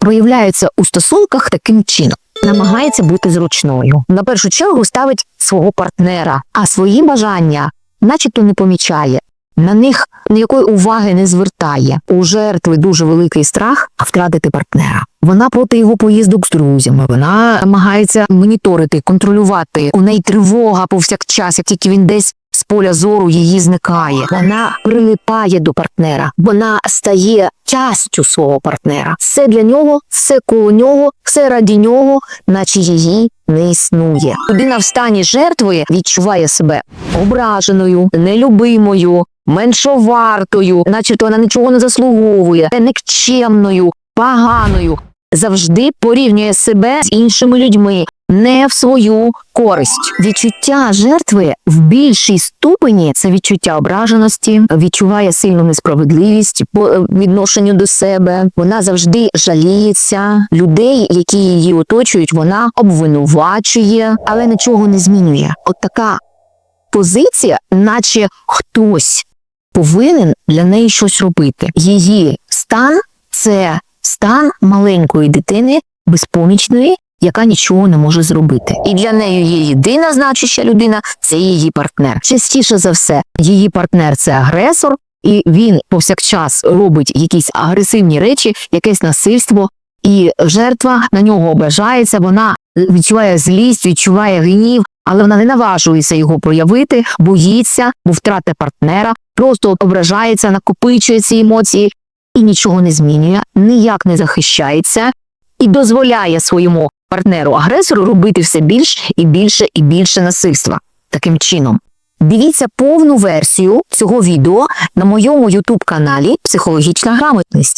проявляється у стосунках таким чином. Намагається бути зручною. На першу чергу ставить свого партнера, а свої бажання, начебто, не помічає. На них ніякої уваги не звертає. У жертви дуже великий страх втратити партнера. Вона проти його поїздок з друзями. Вона намагається моніторити, контролювати. У неї тривога повсякчас, як тільки він десь з поля зору її зникає. Вона прилипає до партнера. Вона стає частю свого партнера. Все для нього, все коло нього, все раді нього, наче її не існує. Людина в стані жертви відчуває себе ображеною, нелюбимою, меншовартою, начебто вона нічого не заслуговує, никчемною, поганою. Завжди порівнює себе з іншими людьми, не в свою користь. Відчуття жертви в більшій ступені це відчуття ображеності, відчуває сильну несправедливість по е, відношенню до себе. Вона завжди жаліється людей, які її оточують. Вона обвинувачує, але нічого не змінює. От така позиція, наче хтось повинен для неї щось робити. Її стан це стан маленької дитини, безпомічної, яка нічого не може зробити. І для неї є єдина значуща людина це її партнер. Частіше за все, її партнер це агресор, і він повсякчас робить якісь агресивні речі, якесь насильство, і жертва на нього ображається. Вона відчуває злість, відчуває гнів, але вона не наважується його проявити, боїться, бо втрати партнера, просто ображається, накопичує ці емоції і нічого не змінює, ніяк не захищається і дозволяє своєму партнеру-агресору робити все більше і більше і більше насильства. Таким чином. Дивіться повну версію цього відео на моєму ютуб каналі Психологічна грамотність.